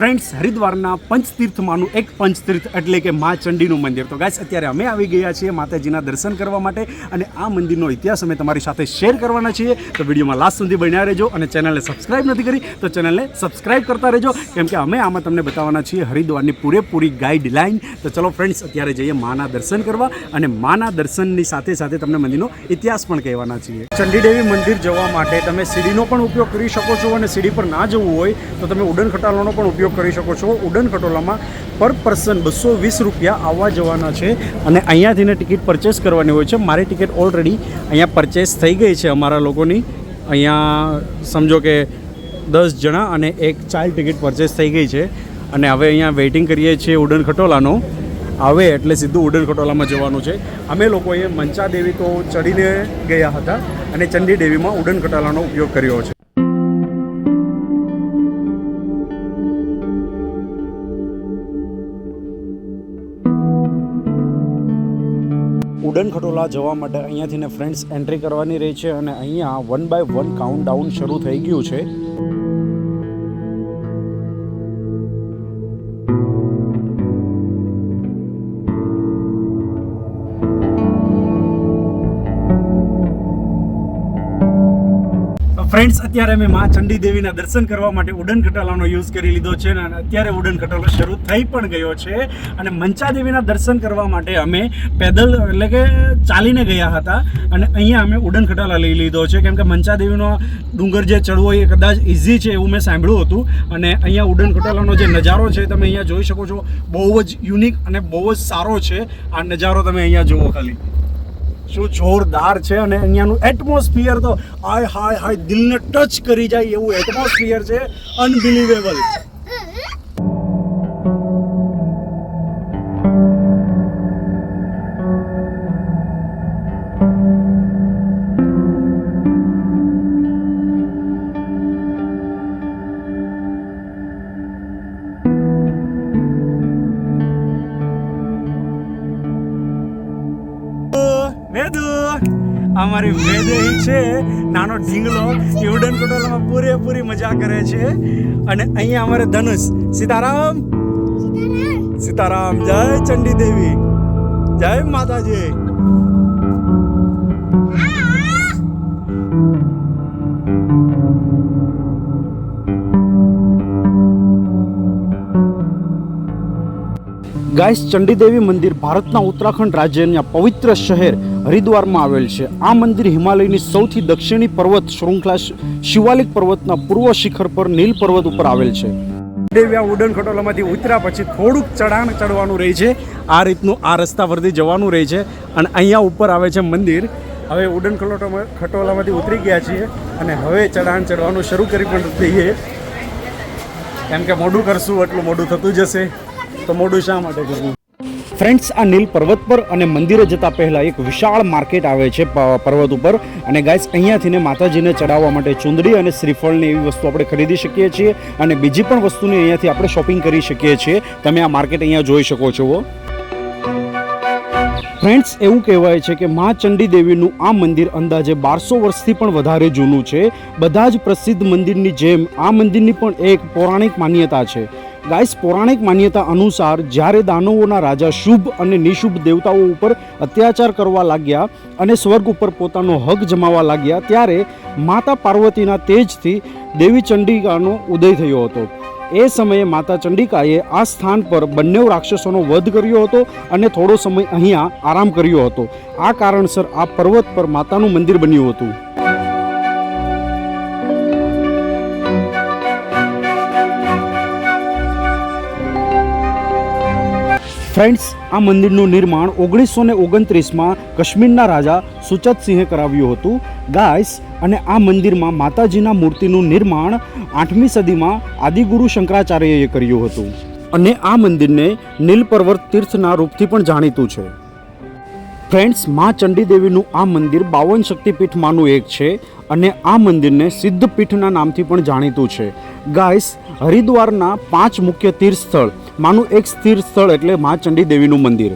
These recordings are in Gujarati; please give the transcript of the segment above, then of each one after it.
ફ્રેન્ડ્સ, હરિદ્વારના પંચતીર્થમાંનું એક પંચતીર્થ એટલે કે મા ચંડીનું મંદિર. તો ગાઈસ, અત્યારે અમે આવી ગયા છીએ માતાજીના દર્શન કરવા માટે અને આ મંદિરનો ઇતિહાસ અમે તમારી સાથે શેર કરવાના છીએ. તો વિડીયોમાં લાસ્ટ સુધી બન્યા રહેજો અને ચેનલને સબસ્ક્રાઇબ નથી કરી તો ચેનલને સબસ્ક્રાઇબ કરતા રહેજો. કેમ કે અમે આમાં તમને બતાવવાના છીએ હરિદ્વારની પૂરેપૂરી ગાઈડલાઇન. તો ચલો ફ્રેન્ડ્સ, અત્યારે જઈએ માના દર્શન કરવા અને માના દર્શનની સાથે સાથે તમને મંદિરનો ઇતિહાસ પણ કહેવાના છીએ. ચંડીદેવી મંદિર જવા માટે તમે સીડીનો પણ ઉપયોગ કરી શકો છો અને સીડી પર ના જવું હોય તો તમે ઉડન ખટાલાનો પણ ઉપયોગ કરી શકો છો. ઉડન ખટોલામાં પર પર્સન બસો વીસ રૂપિયા આવવા જવાના છે અને અહીંયાથીને ટિકિટ પરચેસ કરવાની હોય છે. મારી ટિકિટ ઓલરેડી અહીંયા પરચેસ થઈ ગઈ છે અમારા લોકોની. અહીંયા સમજો કે દસ જણા અને એક ચાઇલ્ડ ટિકિટ પરચેસ થઈ ગઈ છે. અને હવે અહીંયા વેઇટિંગ કરીએ છીએ ઉડન ખટોલાનો. આવે એટલે સીધું ઉડન ખટોલામાં જવાનું છે. અમે લોકોએ મંચા દેવી તો ચડીને ગયા હતા અને ચંડી દેવીમાં ઉડન ખટોલાનો ઉપયોગ કર્યો છે. ઉડન ખટોલા જવા માટે અહીંયાથી ને ફ્રેન્ડ્સ એન્ટ્રી કરવાની રહી છે અને અહીંયા one by one count down શરૂ થઈ ગયું છે. ફ્રેન્ડ્સ અત્યારે અમે મા ચંડી દેવીના દર્શન કરવા માટે ઉડન ખટાલાનો યુઝ કરી લીધો છે અને અત્યારે ઉડન ખટાલો શરૂ થઈ પણ ગયો છે. અને મંચા દેવીના દર્શન કરવા માટે અમે પેદલ એટલે કે ચાલીને ગયા હતા અને અહીંયા અમે ઉડન ખટાલા લઈ લીધો છે. કેમ કે મંચા ડુંગર જે ચડવો એ કદાચ ઇઝી છે એવું મેં સાંભળ્યું હતું. અને અહીંયા ઉડન ખટાલાનો જે નજારો છે તમે અહીંયા જોઈ શકો છો, બહુ જ યુનિક અને બહુ જ સારો છે. આ નજારો તમે અહીંયા જુઓ ખાલી. શું જોરદાર છે અને અહીંયાનું એટમોસ્ફિયર તો હાય હાય હાય, દિલને ટચ કરી જાય એવું એટમોસ્ફિયર છે. અનબિલીવેબલ અમારી વેદઈ છે. નાનો ઢીંગલો એ ઉડન ખટોલામાં પૂરેપૂરી મજા કરે છે. અને અહીંયા અમારે ધનુષ. સીતારામ. સીતારામ જય ચંડી દેવી. જય માતાજી. ગાઈસ ચંડીદેવી મંદિર ભારતના ઉત્તરાખંડ રાજ્યના પવિત્ર શહેર હરિદ્વારમાં આવેલ છે. આ મંદિર હિમાલયની સૌથી દક્ષિણી પર્વત શૃંખલા શિવાલિક પર્વતના પૂર્વ શિખર પર નીલ પર્વત ઉપર આવેલ છે. દેવી આ ઉડન ખટોલામાંથી ઉતર્યા પછી થોડુંક ચઢાણ ચડવાનું રહે છે. આ રીતનું આ રસ્તા પરથી જવાનું રહે છે અને અહીંયા ઉપર આવે છે મંદિર. હવે ઉડન ખટોલામાં, ખટોલામાંથી ઉતરી ગયા છીએ અને હવે ચઢાણ ચડવાનું શરૂ કરી પણ દઈએ. કેમ કે મોડું કરશું, એટલું મોડું થતું જશે. તો મોઢું શા માટે કરવું ફ્રેન્ડ્સ, આ નીલ પર્વત પર અને મંદિરે જતા પહેલાં એક વિશાળ માર્કેટ આવે છે પર્વત ઉપર. અને ગાઈસ અહીંયાથી ને માતાજીને ચડાવવા માટે ચુંદડી અને શ્રીફળની એવી વસ્તુ આપણે ખરીદી શકીએ છીએ. અને બીજી પણ વસ્તુની અહીંયાથી આપણે શોપિંગ કરી શકીએ છીએ. તમે આ માર્કેટ અહીંયા જોઈ શકો છો ફ્રેન્ડ્સ, એવું કહેવાય છે કે મા ચંડી દેવીનું આ મંદિર અંદાજે બારસો વર્ષથી પણ વધારે જૂનું છે. બધા જ પ્રસિદ્ધ મંદિરની જેમ આ મંદિરની પણ એક પૌરાણિક માન્યતા છે. ગાઈસ, પૌરાણિક માન્યતા અનુસાર જ્યારે દાનવોના રાજા શુભ અને નિશુભ દેવતાઓ ઉપર અત્યાચાર કરવા લાગ્યા અને સ્વર્ગ ઉપર પોતાનો હક જમાવા લાગ્યા, ત્યારે માતા પાર્વતીના તેજથી દેવી ચંડિકાનો ઉદય થયો હતો. એ સમયે માતા ચંડિકાએ આ સ્થાન પર બંને રાક્ષસોનો વધ કર્યો હતો અને થોડો સમય અહીંયા આરામ કર્યો હતો. આ કારણસર આ પર્વત પર માતાનું મંદિર બન્યું હતું. ફ્રેન્ડ્સ, આ મંદિરનું નિર્માણ ઓગણીસો ને ઓગણત્રીસમાં કાશ્મીરના રાજા સુચતસિંહે કરાવ્યું હતું. ગાયસ, અને આ મંદિરમાં માતાજીના મૂર્તિનું નિર્માણ આઠમી સદીમાં આદિગુરુ શંકરાચાર્યએ કર્યું હતું. અને આ મંદિરને નીલ પર્વત તીર્થના રૂપથી પણ જાણીતું છે. ફ્રેન્ડ્સ, મા ચંડી દેવીનું આ મંદિર બાવન શક્તિપીઠમાંનું એક છે અને આ મંદિરને સિદ્ધપીઠના નામથી પણ જાણીતું છે. ગાઈસ, હરિદ્વારના પાંચ મુખ્ય તીર્થ સ્થળ માનું એક સ્થિર સ્થળ એટલે મા ચંડી દેવીનું મંદિર.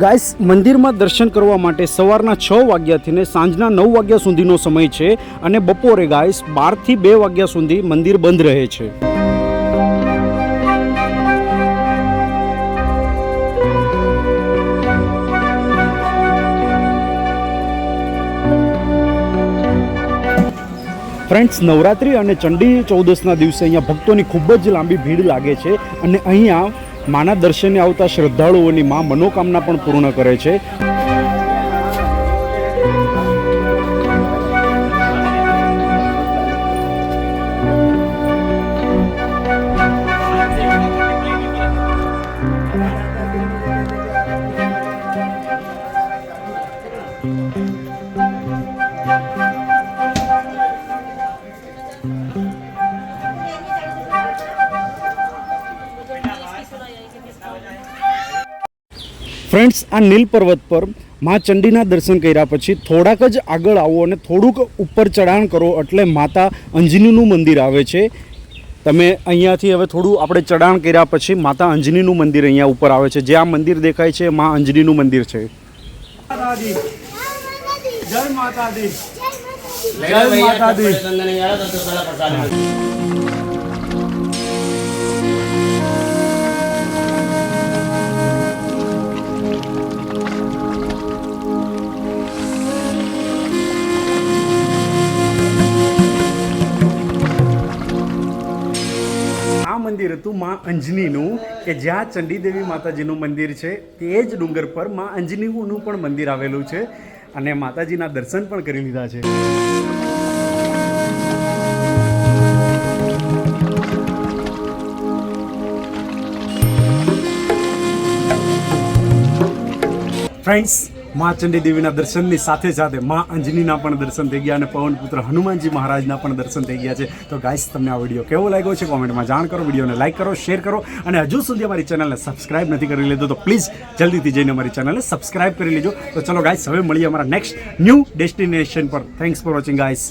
ગાઈસ, મંદિરમાં દર્શન કરવા માટે સવારના છ વાગ્યાથીને સાંજના નવ વાગ્યા સુધીનો સમય છે અને બપોરે ગાઈસ, બારથી બે વાગ્યા સુધી મંદિર બંધ રહે છે. ફ્રેન્ડ્સ, નવરાત્રિ અને ચંડી ચૌદસના દિવસે અહીંયા ભક્તોની ખૂબ જ લાંબી ભીડ લાગે છે અને અહીંયા માના દર્શને આવતા શ્રદ્ધાળુઓની મા મનોકામના પણ પૂર્ણ કરે છે. ફ્રેન્ડ્સ આ નીલ પર્વત પર મા ચંડીના દર્શન કર્યા પછી થોડાક જ આગળ આવો અને થોડુંક ઉપર ચઢાણ કરો એટલે માતા અંજનીનું મંદિર આવે છે. તમે અહીંયાથી હવે થોડું આપણે ચઢાણ કર્યા પછી માતા અંજનીનું મંદિર અહીંયા ઉપર આવે છે. જે આ મંદિર દેખાય છે મા અંજનીનું મંદિર છે. જય માતાજી. જય માતાજી. હતું માં અંજનીનું કે જ્યાં ચંડીદેવી માતાજીનું મંદિર છે, તે જ ડુંગર પરમાં અંજનીનું પણ મંદિર આવેલું છે અને માતાજીના દર્શન પણ કરી લીધા છે. ફ્રેન્ડ્સ મા ચંડી દેવીના દર્શનની સાથે સાથે મા અંજનીના પણ દર્શન થઈ ગયા અને પવનપુત્ર હનુમાનજી મહારાજના પણ દર્શન થઈ ગયા છે. તો ગાઈસ તમને આ વીડિયો કેવો લાગ્યો છે કોમેન્ટમાં જાણ કરો, વિડીયોને લાઇક કરો શેર કરો અને હજુ સુધી અમારી ચેનલને સબસ્ક્રાઇબ નથી કરી લીધો તો પ્લીઝ જલ્દીથી જઈને અમારી ચેનલને સબસ્ક્રાઇબ કરી લેજો. તો ચલો ગાઈસ હવે મળીએ અમારા નેક્સ્ટ ન્યૂ ડેસ્ટિનેશન પર. Thanks for watching guys